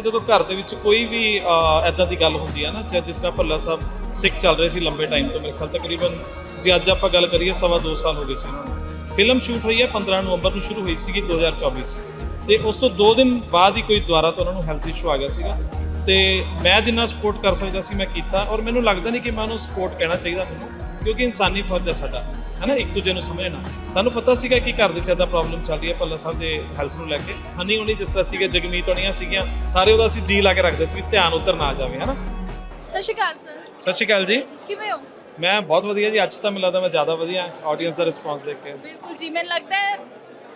ਲੱਗਦਾ ਜਦੋਂ ਘਰ ਦੇ ਵਿੱਚ ਕੋਈ ਵੀ ਐਦਾਂ ਦੀ ਗੱਲ ਹੁੰਦੀ ਹੈ ਨਾ, ਜਾਂ ਜਿਸ ਤਰ੍ਹਾਂ ਭੱਲਾ ਸਾਹਿਬ ਸਿੱਖ ਚੱਲ ਰਹੇ ਸੀ ਲੰਬੇ ਟਾਈਮ ਤੋਂ ਮੇਰੇ ਖਿਆਲ ਤਕਰੀਬਨ, ਜੇ ਅੱਜ ਆਪਾਂ ਗੱਲ ਕਰੀਏ ਸਵਾ ਦੋ ਸਾਲ ਹੋ ਗਏ ਸੀ ਉਹਨਾਂ ਨੂੰ। ਫਿਲਮ ਸ਼ੂਟ ਹੋਈ ਹੈ 15 ਨਵੰਬਰ ਨੂੰ ਸ਼ੁਰੂ ਹੋਈ ਸੀਗੀ 2024 ਚ। ਤੇ ਉਸ ਤੋਂ 2 ਦਿਨ ਬਾਅਦ ਹੀ ਕੋਈ ਦੁਬਾਰਾ ਤੋਂ ਉਹਨਾਂ ਨੂੰ ਹੈਲਥ ਇਸ਼ੂ ਆ ਗਿਆ ਸੀਗਾ। ਤੇ ਮੈਂ ਜਿੰਨਾ ਸਪੋਰਟ ਕਰ ਸਕਦਾ ਸੀ ਮੈਂ ਕੀਤਾ ਔਰ ਮੈਨੂੰ ਲੱਗਦਾ ਨਹੀਂ ਕਿ ਮੈਂ ਉਹਨੂੰ ਸਪੋਰਟ ਕਹਿਣਾ ਚਾਹੀਦਾ ਮੈਨੂੰ ਕਿਉਂਕਿ ਇਨਸਾਨੀ ਫਰਜ਼ ਹੈ ਸਾਡਾ ਹਨਾ ਇੱਕ ਦੂਜੇ ਨੂੰ ਸਮਝਣਾ। ਸਾਨੂੰ ਪਤਾ ਸੀਗਾ ਕਿ ਘਰ ਦੇ ਚ ਏਦਾਂ ਪ੍ਰੋਬਲਮ ਚੱਲ ਰਹੀ ਹੈ ਭੱਲਾ ਸਾਹਿਬ ਦੇ ਹੈਲਥ ਨੂੰ ਲੈ ਕੇ। ਹਨੀ ਹੋਣੀ ਜਿਸ ਤਰ੍ਹਾਂ ਸੀਗੇ ਜਗਮੀਤ ਹੋਣੀਆਂ ਸੀਗੀਆਂ ਸਾਰੇ ਉਹਦਾ ਅਸੀਂ ਜੀ ਲਾ ਕੇ ਰੱਖਦੇ ਸੀ ਵੀ ਧਿਆਨ ਉਧਰ ਨਾ ਜਾਵੇ ਹਨਾ। ਸਤਿ ਸ਼੍ਰੀ ਅਕਾਲ ਸਰ। ਸਤਿ ਸ਼੍ਰੀ ਅਕਾਲ ਜੀ। ਕਿਵੇਂ ਹੋ? ਮੈਂ ਬਹੁਤ ਵਧੀਆ ਜੀ ਅੱਜ ਤਾਂ ਮੈਨੂੰ ਲੱਗਦਾ ਮੈਂ ਜ਼ਿਆਦਾ ਵਧੀਆ ਆਡੀਅנס ਦਾ ਰਿਸਪਾਂਸ ਦੇਖ ਕੇ। ਬਿਲਕੁਲ ਜੀ ਮੈਨੂੰ ਲੱਗਦਾ ਹੈ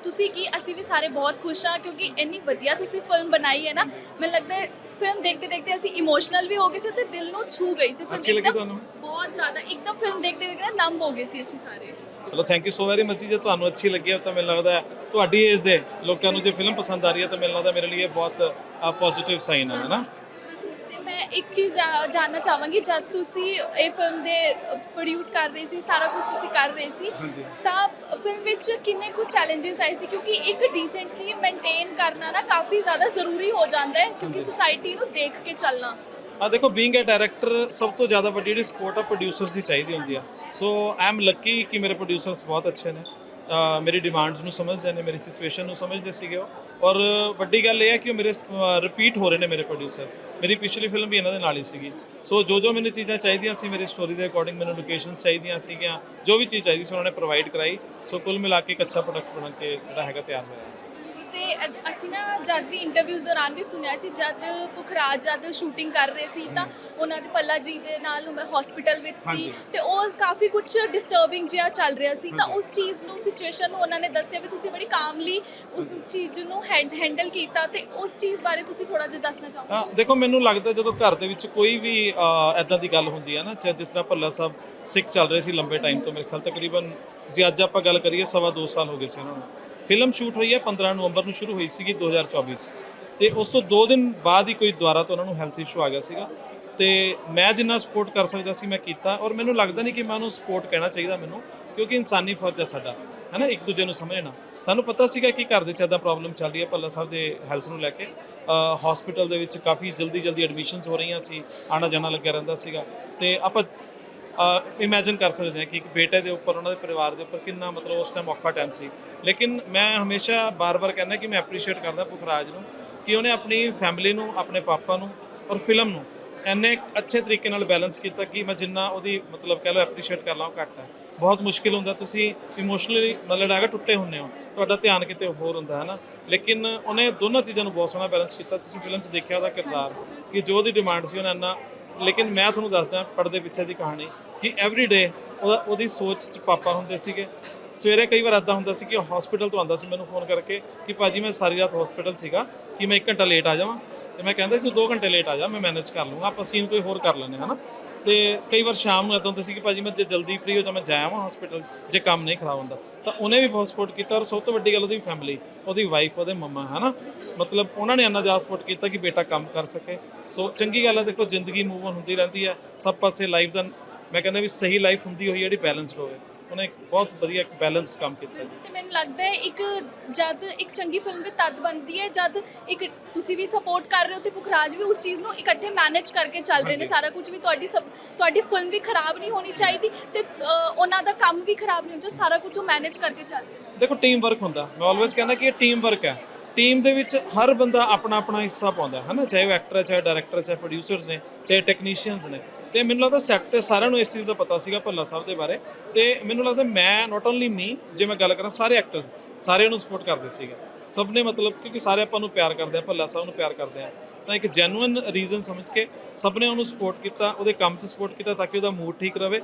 ਤੁਸੀਂ ਕੀ ਅਸੀਂ ਵੀ ਸਾਰੇ ਬਹੁਤ ਖੁਸ਼ ਹਾਂ ਕਿਉਂਕਿ ਇੰਨੀ ਵਧੀਆ ਤੁਸੀਂ ਫਿਲਮ ਬਣਾਈ ਹੈ ਨਾ ਮੈਨੂੰ ਲੱਗਦਾ ਫਿਲਮ ਦੇਖਦੇ ਦੇਖਦੇ ਅਸੀਂ ਇਮੋਸ਼ਨਲ ਵੀ ਹੋ ਗਏ ਸੀ ਤੇ ਦਿਲ ਨੂੰ ਛੂ ਗਈ ਸੀ। ਅੱਛੀ ਲੱਗੀ ਇੱਕਦਮ ਤੁਹਾਨੂੰ? ਬਹੁਤ ਜ਼ਿਆਦਾ ਇੱਕਦਮ ਫਿਲਮ ਦੇਖਦੇ ਦੇਖਦੇ ਨਾ ਨੰਬ ਹੋ ਗਏ ਸੀ ਅਸੀਂ ਸਾਰੇ। ਚਲੋ thank you so very much ਜੇ। ਤੁਹਾਨੂੰ ਅੱਛੀ ਲੱਗੀ ਹੈ ਤਾਂ ਮੈਨੂੰ ਲੱਗਦਾ ਹੈ ਤੁਹਾਡੀ ਏਜ ਦੇ ਲੋਕਾਂ ਨੂੰ ਜੇ ਫਿਲਮ ਪਸੰਦ ਆ ਰਹੀ ਹੈ ਤਾਂ ਮੈਨੂੰ ਲੱਗਦਾ ਮੇਰੇ ਲਈ ਇਹ ਬਹੁਤ ਪੋਜ਼ਿਟਿਵ ਸਾਈਨ ਹੈ ਨਾ? ਇੱਕ ਚੀਜ਼ ਜਾ- ਜਾਣਨਾ ਚਾਹਾਂਗੀ ਜਦ ਤੁਸੀਂ ਇਹ ਫਿਲਮ ਦੇ ਪ੍ਰੋਡਿਊਸ ਕਰ ਰਹੇ ਸੀ ਸਾਰਾ ਕੁਝ ਤੁਸੀਂ ਕਰ ਰਹੇ ਸੀ ਹਾਂਜੀ। ਤਾਂ ਫਿਲਮ ਵਿੱਚ ਕਿੰਨੇ ਕੁ ਚੈਲੰਜਸ ਆਏ ਸੀ? ਕਿਉਂਕਿ ਇੱਕ ਡੀਸੈਂਟਲੀ ਮੇਨਟੇਨ ਕਰਨਾ ਨਾ ਕਾਫੀ ਜ਼ਿਆਦਾ ਜ਼ਰੂਰੀ ਹੋ ਜਾਂਦਾ ਹੈ ਕਿਉਂਕਿ ਸੁਸਾਇਟੀ ਨੂੰ ਦੇਖ ਕੇ ਚੱਲਣਾ। ਆ ਦੇਖੋ ਬੀਇੰਗ ਅ ਡਾਇਰੈਕਟਰ ਸਭ ਤੋਂ ਜ਼ਿਆਦਾ ਵੱਡੀ ਜਿਹੜੀ ਸਪੋਰਟ ਆ ਪ੍ਰੋਡਿਊਸਰਸ ਦੀ ਚਾਹੀਦੀ ਹੁੰਦੀ ਆ। ਸੋ ਆਈ ਐਮ ਲੱਕੀ ਕਿ ਮੇਰੇ ਪ੍ਰੋਡਿਊਸਰਸ ਬਹੁਤ ਅੱਛੇ ਨੇ। ਅਹ ਮੇਰੀ ਡਿਮਾਂਡਸ ਨੂੰ ਸਮਝਦੇ ਨੇ ਮੇਰੀ ਸਿਚੁਏਸ਼ਨ ਨੂੰ ਸਮਝਦੇ ਸੀਗੇ ਉਹ। ਔਰ ਵੱਡੀ ਗੱਲ ਇਹ ਹੈ ਕਿ ਉਹ ਮੇਰੇ ਰਿਪੀਟ ਹੋ ਰਹੇ ਨੇ ਮੇਰੇ ਪ੍ਰੋਡਿਊਸਰ ਮੇਰੀ ਪਿਛਲੀ ਫਿਲਮ ਵੀ ਇਹਨਾਂ ਦੇ ਨਾਲ ਹੀ ਸੀਗੀ। ਸੋ ਜੋ ਜੋ ਮੈਨੂੰ ਚੀਜ਼ਾਂ ਚਾਹੀਦੀਆਂ ਸੀ ਮੇਰੀ ਸਟੋਰੀ ਦੇ ਅਕੋਰਡਿੰਗ ਮੈਨੂੰ ਲੋਕੇਸ਼ਨਸ ਚਾਹੀਦੀਆਂ ਸੀਗੀਆਂ, ਜੋ ਵੀ ਚੀਜ਼ ਚਾਹੀਦੀ ਸੀ ਉਹਨਾਂ ਨੇ ਪ੍ਰੋਵਾਈਡ ਕਰਾਈ। ਸੋ ਕੁੱਲ ਮਿਲਾ ਕੇ ਇੱਕ ਅੱਛਾ ਪ੍ਰੋਡਕਟ ਬਣ ਕੇ ਜਿਹੜਾ ਹੈਗਾ ਤਿਆਰ ਹੋਇਆ। ਤੇ ਅਜ- ਅਸੀਂ ਨਾ ਜਦ ਵੀ ਇੰਟਰਵਿਊਜ਼ ਦੌਰਾਨ ਵੀ ਸੁਣਿਆ ਸੀ ਜਦ ਪੁਖਰਾਜ ਜਦ ਸ਼ੂਟਿੰਗ ਕਰ ਰਹੇ ਸੀ ਤਾਂ ਉਹਨਾਂ ਦੇ ਪੱਲਾ ਜੀ ਦੇ ਨਾਲ ਹਸਪੀਟਲ ਵਿੱਚ ਸੀ ਹਾਂਜੀ। ਤੇ ਉਹ ਕਾਫੀ ਕੁਝ ਡਿਸਟਰਬਿੰਗ ਜਿਹਾ ਚੱਲ ਰਿਹਾ ਸੀ ਤਾਂ ਉਸ ਚੀਜ਼ ਨੂੰ ਸਿਚੁਏਸ਼ਨ ਨੂੰ ਉਹਨਾਂ ਨੇ ਦੱਸਿਆ ਵੀ ਤੁਸੀਂ ਬੜੀ ਕਾਮਲੀ ਉਸ ਚੀਜ਼ ਨੂੰ ਹੈਂਡਲ ਕੀਤਾ ਤੇ ਉਸ ਚੀਜ਼ ਬਾਰੇ ਤੁਸੀਂ ਥੋੜਾ ਜਿਹਾ ਦੱਸਣਾ ਚਾਹੋਗੇ? ਹਾਂ ਦੇਖੋ ਮੈਨੂੰ ਲੱਗਦਾ ਜਦੋਂ ਘਰ ਦੇ ਵਿੱਚ ਕੋਈ ਵੀ ਐਦਾਂ ਦੀ ਗੱਲ ਹੁੰਦੀ ਹੈ ਨਾ ਜਾਂ ਜਿਸ ਤਰ੍ਹਾਂ ਭੱਲਾ ਸਾਹਿਬ ਸਿੱਖ ਚੱਲ ਰਹੇ ਸੀ ਲੰਬੇ ਟਾਈਮ ਤੋਂ ਮੇਰੇ ਖਿਆਲ ਤਕਰੀਬਨ ਜੇ ਅੱਜ ਆਪਾਂ ਗੱਲ ਕਰੀਏ ਸਵਾ ਦੋ ਸਾਲ ਹੋ ਗਏ ਸੀ ਉਹਨਾਂ ਨੂੰ। ਫਿਲਮ ਸ਼ੂਟ ਹੋਈ ਹੈ 15 ਨਵੰਬਰ ਨੂੰ ਸ਼ੁਰੂ ਹੋਈ ਸੀਗੀ 2024 ਚ। ਤੇ ਉਸ ਤੋਂ 2 ਦਿਨ ਬਾਅਦ ਹੀ ਕੋਈ ਦੁਬਾਰਾ ਤੋਂ ਉਹਨਾਂ ਨੂੰ ਹੈਲਥ ਇਸ਼ੂ ਆ ਗਿਆ ਸੀਗਾ। ਤੇ ਮੈਂ ਜਿੰਨਾ ਸਪੋਰਟ ਕਰ ਸਕਦਾ ਸੀ, ਮੈਂ ਕੀਤਾ ਔਰ ਮੈਨੂੰ ਲੱਗਦਾ ਨਹੀਂ ਕਿ ਮੈਂ ਉਹਨੂੰ ਸਪੋਰਟ ਕਹਿਣਾ ਚਾਹੀਦਾ ਮੈਨੂੰ, ਕਿਉਂਕਿ ਇਨਸਾਨੀ ਫਰਜ਼ ਹੈ ਸਾਡਾ, ਹੈਨਾ, ਇੱਕ ਦੂਜੇ ਨੂੰ ਸਮਝਣਾ। ਸਾਨੂੰ ਪਤਾ ਸੀਗਾ ਕਿ ਘਰ ਦੇ ਚ ਏਦਾਂ ਪ੍ਰੋਬਲਮ ਚੱਲ ਰਹੀ ਹੈ ਭੱਲਾ ਸਾਹਿਬ ਦੇ ਹੈਲਥ ਨੂੰ ਲੈ ਕੇ। ਹਸਪੀਟਲ ਦੇ ਵਿੱਚ ਕਾਫੀ ਜਲਦੀ ਜਲਦੀ ਐਡਮਿਸ਼ਨਸ ਹੋ ਰਹੀਆਂ ਸੀ ਆਣਾ ਜਾਣਾ ਲੱਗਿਆ ਰਹਿੰਦਾ ਸੀਗਾ। ਤੇ ਆਪਾਂ ਇਮੇਜਿਨ ਕਰ ਸਕਦੇ ਹਾਂ ਕਿ ਇੱਕ ਬੇਟੇ ਦੇ ਉੱਪਰ, ਉਹਨਾਂ ਦੇ ਪਰਿਵਾਰ ਦੇ ਉੱਪਰ ਕਿੰਨਾ ਮਤਲਬ ਉਸ ਟਾਈਮ ਔਖਾ ਟਾਈਮ ਸੀ। ਲੇਕਿਨ ਮੈਂ ਹਮੇਸ਼ਾ ਬਾਰ-ਬਾਰ ਕਹਿੰਦਾ ਕਿ ਮੈਂ ਐਪਰੀਸ਼ੀਏਟ ਕਰਦਾ ਪੁਖਰਾਜ ਨੂੰ ਕਿ ਉਹਨੇ ਆਪਣੀ ਫੈਮਿਲੀ ਨੂੰ, ਆਪਣੇ ਪਾਪਾ ਨੂੰ ਔਰ ਫਿਲਮ ਨੂੰ ਇੰਨੇ ਅੱਛੇ ਤਰੀਕੇ ਨਾਲ ਬੈਲੈਂਸ ਕੀਤਾ ਕਿ ਮੈਂ ਜਿੰਨਾ ਉਹਦੀ ਮਤਲਬ ਕਹਿ ਲਓ ਐਪਰੀਸ਼ੀਏਟ ਕਰ ਲਾਂ ਉਹ ਘੱਟ ਹੈ। ਬਹੁਤ ਮੁਸ਼ਕਿਲ ਹੁੰਦਾ, ਤੁਸੀਂ ਇਮੋਸ਼ਨਲੀ ਮਤਲਬ ਹੈਗਾ ਟੁੱਟੇ ਹੁੰਨੇ ਹੋ, ਤੁਹਾਡਾ ਧਿਆਨ ਕਿਤੇ ਹੋਰ ਹੁੰਦਾ ਹੈ ਨਾ ਲੇਕਿਨ ਉਹਨੇ ਦੋਨਾਂ ਚੀਜ਼ਾਂ ਨੂੰ ਬਹੁਤ ਸੋਹਣਾ ਬੈਲੈਂਸ ਕੀਤਾ। ਤੁਸੀਂ ਫਿਲਮ 'ਚ ਦੇਖਿਆ ਉਹਦਾ ਕਿਰਦਾਰ ਕਿ ਜੋ ਉਹਦੀ ਡਿਮਾਂਡ ਸੀ ਉਹਨੇ ਇੰਨਾ ਲੇਕਿਨ ਮੈਂ ਤੁਹਾਨੂੰ ਦੱਸਦਾ ਪਰਦੇ ਪਿੱਛੇ ਦੀ ਕਹਾਣੀ ਕਿ ਐਵਰੀ ਡੇ ਉਹਦਾ ਉਹਦੀ ਸੋਚ 'ਚ ਪਾਪਾ ਹੁੰਦੇ ਸੀਗੇ। ਸਵੇਰੇ ਕਈ ਵਾਰ ਇੱਦਾਂ ਹੁੰਦਾ ਸੀ ਕਿ ਹਸਪੀਟਲ ਤੋਂ ਆਉਂਦਾ ਸੀ ਮੈਨੂੰ ਫੋਨ ਕਰਕੇ ਕਿ ਭਾਜੀ ਮੈਂ ਸਾਰੀ ਰਾਤ ਹਸਪੀਟਲ ਸੀਗਾ ਕਿ ਮੈਂ 1 ਘੰਟਾ ਲੇਟ ਆ ਜਾਵਾਂ। ਤੇ ਮੈਂ ਕਹਿੰਦਾ ਸੀ ਤੂੰ 2 ਘੰਟੇ ਲੇਟ ਆ ਜਾ, ਮੈਂ ਮੈਨੇਜ ਕਰ ਲੂੰਗਾ ਆਪਾਂ ਸੀਨ ਕੋਈ ਹੋਰ ਕਰ ਲੈਂਦੇ ਹਾਂ, ਹਨਾ? ਤੇ ਕਈ ਵਾਰ ਸ਼ਾਮ ਨੂੰ ਇੱਦਾਂ ਹੁੰਦਾ ਸੀ ਕਿ ਭਾਜੀ ਮੈਂ ਜੇ ਜਲਦੀ ਫ੍ਰੀ ਹੋ ਜਾ ਮੈਂ ਜਾਇਆ ਵਾਂ ਹਸਪੀਟਲ ਜੇ ਕੰਮ ਨਹੀਂ ਖਰਾਬ ਹੁੰਦਾ, ਤਾਂ ਉਹਨੇ ਵੀ ਬਹੁਤ ਸਪੋਰਟ ਕੀਤਾ ਔਰ ਸਭ ਤੋਂ ਵੱਡੀ ਗੱਲ ਉਹਦੀ ਫੈਮਿਲੀ ਉਹਦੀ ਵਾਈਫ ਉਹਦੇ ਮੰਮਾ ਹਨਾ? ਮਤਲਬ ਉਹਨਾਂ ਨੇ ਇੰਨਾ ਜ਼ਿਆਦਾ ਸਪੋਰਟ ਕੀਤਾ ਕਿ ਬੇਟਾ ਕੰਮ ਕਰ ਸਕੇ। ਸੋ ਚੰਗੀ ਗੱਲ ਹੈ, ਦੇਖੋ ਜ਼ਿੰਦਗੀ ਮੂਵ ਔਨ ਹੁੰਦੀ ਰਹਿੰਦੀ ਹੈ, ਸਭ ਪਾਸੇ ਲਾਈਫ ਦਾ, ਮੈਂ ਕਹਿੰਦਾ ਵੀ ਸਹੀ ਲਾਈਫ ਹੁੰਦੀ ਹੋਈ ਜਿਹੜੀ ਬੈਲੈਂਸਡ ਹੋਵੇ। ਉਹਨੇ ਬਹੁਤ ਵਧੀਆ ਇੱਕ ਬੈਲੈਂਸਡ ਕੰਮ ਕੀਤਾ। ਤੇ ਮੈਨੂੰ ਲੱਗਦਾ ਹੈ ਇੱਕ ਜਦ ਇੱਕ ਚੰਗੀ ਫਿਲਮ ਵੀ ਤਦ ਬਣਦੀ ਹੈ ਜਦ ਇੱਕ ਤੁਸੀਂ ਵੀ ਸਪੋਰਟ ਕਰ ਰਹੇ ਹੋ ਤੇ ਪੁਖਰਾਜ ਵੀ ਉਸ ਚੀਜ਼ ਨੂੰ ਇਕੱਠੇ ਮੈਨੇਜ ਕਰਕੇ ਚੱਲ ਰਹੇ ਨੇ ਸਾਰਾ ਕੁਝ ਵੀ ਤੁਹਾਡੀ ਸਭ ਤੁਹਾਡੀ ਫਿਲਮ ਵੀ ਖਰਾਬ ਨਹੀਂ ਹੋਣੀ ਚਾਹੀਦੀ ਤੇ ਅ, ਉਹਨਾਂ ਦਾ ਕੰਮ ਵੀ ਖਰਾਬ ਨਹੀਂ ਹੋਣਾ ਚਾਹੀਦਾ ਸਾਰਾ ਕੁਝ ਉਹ ਮੈਨੇਜ ਕਰਕੇ ਚੱਲ ਰਹੇ ਨੇ। ਦੇਖੋ ਟੀਮ ਵਰਕ ਹੁੰਦਾ। ਮੈਂ ਆਲਵੇਸ ਕਹਿੰਦਾ ਕਿ ਇਹ ਟੀਮ ਵਰਕ ਹੈ। ਟੀਮ ਦੇ ਵਿੱਚ ਹਰ ਬੰਦਾ ਆਪਣਾ ਆਪਣਾ ਹਿੱਸਾ ਪਾਉਂਦਾ ਹੈ ਨਾ ਚਾਹੇ ਉਹ ਐਕਟਰ ਹੈ ਚਾਹੇ ਡਾਇਰੈਕਟਰ ਚਾਹੇ ਪ੍ਰੋਡਿਊਸਰਸ ਨੇ ਚਾਹੇ ਟੈਕਨੀਸ਼ੀਅਨਸ ਨੇ। ਤੇ ਮੈਨੂੰ ਲੱਗਦਾ ਸੈੱਟ ਤੇ ਸਾਰਿਆਂ ਨੂੰ ਇਸ ਚੀਜ਼ ਦਾ ਪਤਾ ਸੀਗਾ ਭੱਲਾ ਸਾਹਿਬ ਦੇ ਬਾਰੇ। ਤੇ ਮੈਨੂੰ ਲੱਗਦਾ ਮੈਂ ਨਾਟ ਓਨਲੀ ਮੀ ਜੇ ਮੈਂ ਗੱਲ ਕਰਾਂ, ਸਾਰੇ ਐਕਟਰਸ ਸਾਰੇ ਉਹਨੂੰ ਸਪੋਰਟ ਕਰਦੇ ਸੀਗੇ। ਸਭ ਨੇ ਮਤਲਬ ਕਿਉਂਕਿ ਸਾਰੇ ਆਪਾਂ ਨੂੰ ਪਿਆਰ ਕਰਦੇ ਆ, ਭੱਲਾ ਸਾਹਿਬ ਨੂੰ ਪਿਆਰ ਕਰਦੇ ਆ। ਤਾਂ ਇੱਕ ਜੈਨੂਇਨ ਰੀਜ਼ਨ ਸਮਝ ਕੇ ਸਭ ਨੇ ਉਹਨੂੰ ਸਪੋਰਟ ਕੀਤਾ, ਉਹਦੇ ਕੰਮ 'ਚ ਸਪੋਰਟ ਕੀਤਾ ਤਾਂ ਕਿ ਉਹਦਾ ਮੂਡ ਠੀਕ ਰਵੇ।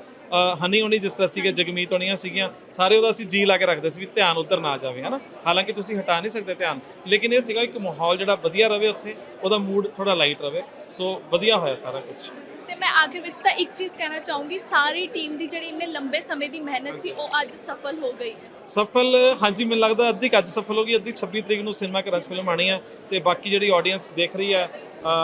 ਹਨੀ ਹੋਣੀ ਜਿਸ ਤਰ੍ਹਾਂ ਸੀਗੇ, ਜਗਮੀਤ ਹੋਣੀਆਂ ਸੀਗੀਆਂ, ਸਾਰੇ ਉਹਦਾ ਅਸੀਂ ਜੀ ਲਾ ਕੇ ਰੱਖਦੇ ਸੀ ਵੀ ਧਿਆਨ ਉਧਰ ਨਾ ਜਾਵੇ, ਹਨਾ? ਹਾਲਾਂਕਿ ਤੁਸੀਂ ਹਟਾ ਨਹੀਂ ਸਕਦੇ ਧਿਆਨ, ਲੇਕਿਨ ਇਹ ਸੀਗਾ ਇੱਕ ਮਾਹੌਲ ਜਿਹੜਾ ਵਧੀਆ ਰਵੇ ਉੱਥੇ, ਉਹਦਾ ਮੂਡ ਥੋੜਾ ਲਾਈਟ ਰਵੇ। ਸੋ ਵਧੀਆ ਹੋਇਆ ਸਾਰਾ ਕੁਝ ਮੈਂ ਆਖਿਰ ਵਿੱਚ ਤਾਂ ਇੱਕ ਚੀਜ਼ ਕਹਿਣਾ ਚਾਹੂੰਗੀ, ਸਾਰੀ ਟੀਮ ਦੀ ਜਿਹੜੀ ਇੰਨੇ ਲੰਬੇ ਸਮੇਂ ਦੀ ਮਿਹਨਤ ਸੀ, ਉਹ ਅੱਜ ਸਫਲ ਹੋ ਗਈ ਹੈ। ਸਫਲ, ਹਾਂਜੀ, ਮੈਨੂੰ ਲੱਗਦਾ ਅੱਧੀ ਕੁ ਅੱਜ ਸਫਲ ਹੋ ਗਈ, ਅੱਧੀ 26 ਤਰੀਕ ਨੂੰ ਸਿਨੇਮਾ ਘਰਾਂ 'ਚ ਫਿਲਮ ਆਣੀ ਹੈ ਤੇ ਬਾਕੀ ਜਿਹੜੀ ਆਡੀਅנס ਦੇਖ ਰਹੀ ਹੈ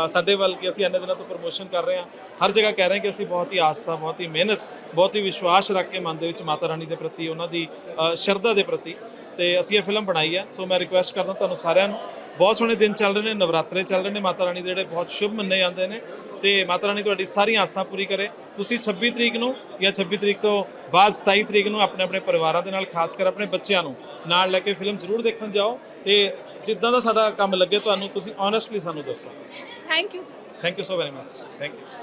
ਸਾਡੇ ਵੱਲ ਕਿ ਅਸੀਂ ਇੰਨੇ ਦਿਨਾਂ ਤੋਂ ਪ੍ਰਮੋਸ਼ਨ ਕਰ ਰਹੇ ਹਾਂ ਹਰ ਜਗ੍ਹਾ ਕਹਿ ਰਹੇ ਕਿ ਅਸੀਂ ਬਹੁਤ ਹੀ ਆਸਥਾ ਬਹੁਤ ਹੀ ਮਿਹਨਤ, ਬਹੁਤ ਹੀ ਵਿਸ਼ਵਾਸ ਰੱਖ ਕੇ ਮਨ ਦੇ ਵਿੱਚ ਮਾਤਾ ਰਾਣੀ ਦੇ ਪ੍ਰਤੀ, ਉਹਨਾਂ ਦੀ ਸ਼ਰਧਾ ਦੇ ਪ੍ਰਤੀ ਤੇ ਅਸੀਂ ਇਹ ਫਿਲਮ ਬਣਾਈ ਹੈ ਸੋ ਮੈਂ ਰਿਕੁਐਸਟ ਕਰਦਾ ਤੁਹਾਨੂੰ ਸਾਰਿਆਂ ਨੂੰ, ਬਹੁਤ ਸੋਹਣੇ ਦਿਨ ਚੱਲ ਰਹੇ ਨੇ, ਨਵਰਾਤਰੇ ਚੱਲ ਰਹੇ ਨੇ, ਮਾਤਾ ਰਾਣੀ ਦੇ ਜਿਹੜੇ ਬਹੁਤ ਸ਼ੁਭ ਮੰਨੇ ਜਾਂਦੇ ਨੇ ਤੇ ਮਾਤਾ ਰਾਣੀ ਤੁਹਾਡੀ ਸਾਰੀਆਂ ਆਸਾਂ ਪੂਰੀ ਕਰੇ। ਤੁਸੀਂ 26 ਤਰੀਕ ਨੂੰ ਜਾਂ 26 ਤਰੀਕ ਤੋਂ ਬਾਅਦ 27 ਤਰੀਕ ਨੂੰ ਆਪਣੇ ਆਪਣੇ ਪਰਿਵਾਰਾਂ ਦੇ ਨਾਲ ਖਾਸ ਕਰ ਆਪਣੇ ਬੱਚਿਆਂ ਨੂੰ ਨਾਲ ਲੈ ਕੇ ਫਿਲਮ ਜ਼ਰੂਰ ਦੇਖਣ ਜਾਓ ਤੇ ਜਿੱਦਾਂ ਦਾ ਸਾਡਾ ਕੰਮ ਲੱਗੇ ਤੁਹਾਨੂੰ ਤੁਸੀਂ ਓਨੈਸਟਲੀ ਸਾਨੂੰ ਦੱਸੋ। Thank you thank you so very much thank you